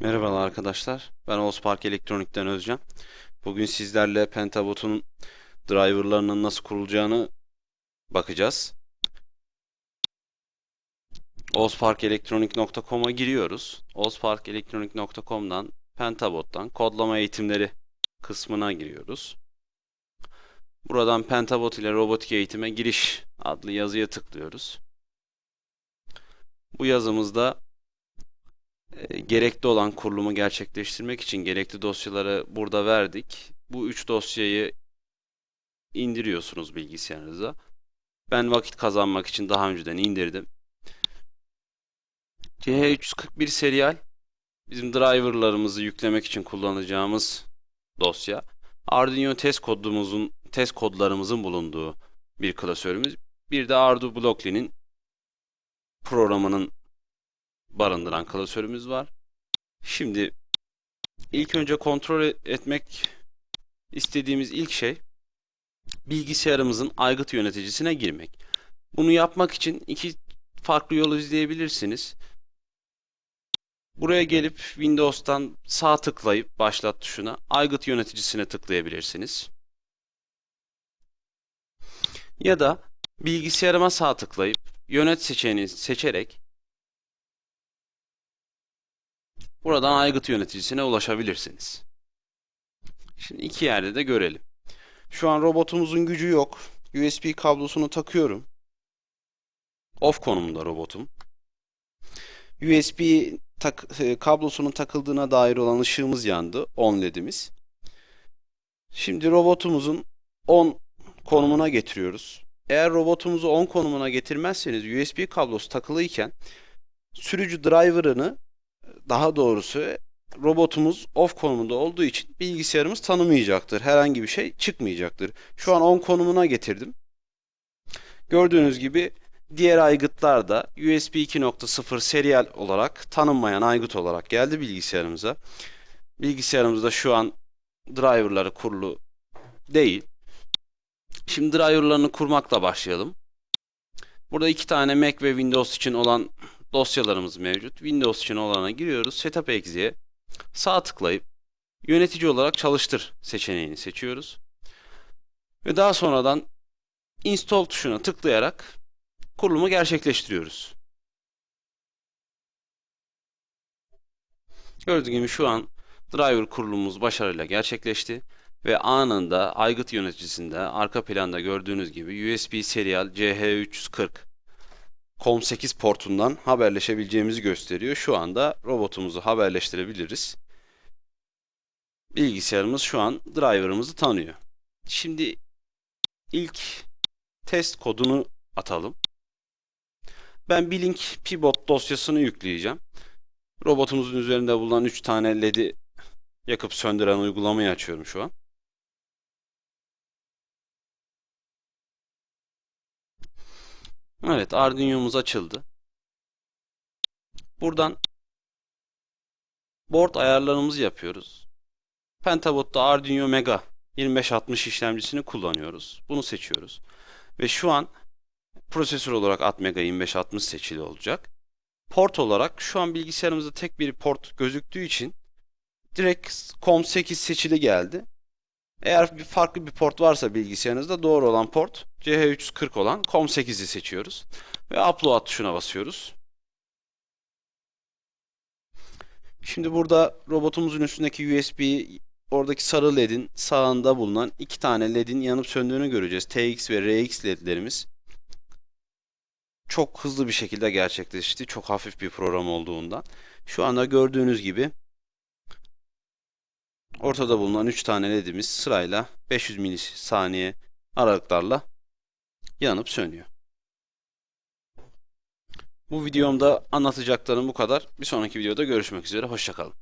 Merhabalar arkadaşlar. Ben Ospark Elektronik'ten Özcan. Bugün sizlerle Pentabot'un driverlarının nasıl kurulacağını bakacağız. osparkelektronik.com'a giriyoruz. osparkelektronik.com'dan Pentabot'tan kodlama eğitimleri kısmına giriyoruz. Buradan Pentabot ile robotik eğitime giriş adlı yazıya tıklıyoruz. Bu yazımızda gerekli olan kurulumu gerçekleştirmek için gerekli dosyaları burada verdik. Bu üç dosyayı indiriyorsunuz bilgisayarınıza. Ben vakit kazanmak için daha önceden indirdim. CH341 serial bizim driverlarımızı yüklemek için kullanacağımız dosya. Arduino test kodumuzun test kodlarımızın bulunduğu bir klasörümüz. Bir de Ardu Blockly'nin programının barındıran klasörümüz var. Şimdi ilk önce kontrol etmek istediğimiz ilk şey bilgisayarımızın aygıt yöneticisine girmek. Bunu yapmak için iki farklı yol izleyebilirsiniz. Buraya gelip Windows'tan sağ tıklayıp başlat tuşuna aygıt yöneticisine tıklayabilirsiniz. Ya da bilgisayarıma sağ tıklayıp yönet seçeneğini seçerek Buradan aygıt yöneticisine ulaşabilirsiniz. Şimdi iki yerde de görelim. Şu an robotumuzun gücü yok. USB kablosunu takıyorum. Off konumunda robotum. USB tak e, kablosunun takıldığına dair olan ışığımız yandı. On ledimiz. Şimdi robotumuzun on konumuna getiriyoruz. Eğer robotumuzu on konumuna getirmezseniz USB kablosu takılıyken sürücü driver'ını daha doğrusu robotumuz off konumunda olduğu için bilgisayarımız tanımayacaktır. Herhangi bir şey çıkmayacaktır. Şu an on konumuna getirdim. Gördüğünüz gibi diğer aygıtlar da USB 2.0 serial olarak tanınmayan aygıt olarak geldi bilgisayarımıza. Bilgisayarımızda şu an driverları kurulu değil. Şimdi driverlarını kurmakla başlayalım. Burada iki tane Mac ve Windows için olan dosyalarımız mevcut. Windows için olana giriyoruz. Setup Exe'ye sağ tıklayıp yönetici olarak çalıştır seçeneğini seçiyoruz. Ve daha sonradan install tuşuna tıklayarak kurulumu gerçekleştiriyoruz. Gördüğünüz gibi şu an driver kurulumumuz başarıyla gerçekleşti ve anında aygıt yöneticisinde arka planda gördüğünüz gibi USB serial CH340 COM8 portundan haberleşebileceğimizi gösteriyor. Şu anda robotumuzu haberleştirebiliriz. Bilgisayarımız şu an driver'ımızı tanıyor. Şimdi ilk test kodunu atalım. Ben Blink Pivot dosyasını yükleyeceğim. Robotumuzun üzerinde bulunan 3 tane LED'i yakıp söndüren uygulamayı açıyorum şu an. Evet, Arduino'muz açıldı. Buradan board ayarlarımızı yapıyoruz. Pentabot'ta Arduino Mega 2560 işlemcisini kullanıyoruz. Bunu seçiyoruz. Ve şu an prosesör olarak Atmega 2560 seçili olacak. Port olarak şu an bilgisayarımızda tek bir port gözüktüğü için direkt COM8 seçili geldi. Eğer bir farklı bir port varsa bilgisayarınızda doğru olan port CH340 olan COM8'i seçiyoruz. Ve Upload tuşuna basıyoruz. Şimdi burada robotumuzun üstündeki USB oradaki sarı ledin sağında bulunan iki tane ledin yanıp söndüğünü göreceğiz. TX ve RX ledlerimiz. Çok hızlı bir şekilde gerçekleşti. Çok hafif bir program olduğundan. Şu anda gördüğünüz gibi Ortada bulunan 3 tane ledimiz sırayla 500 milisaniye aralıklarla yanıp sönüyor. Bu videomda anlatacaklarım bu kadar. Bir sonraki videoda görüşmek üzere. Hoşçakalın.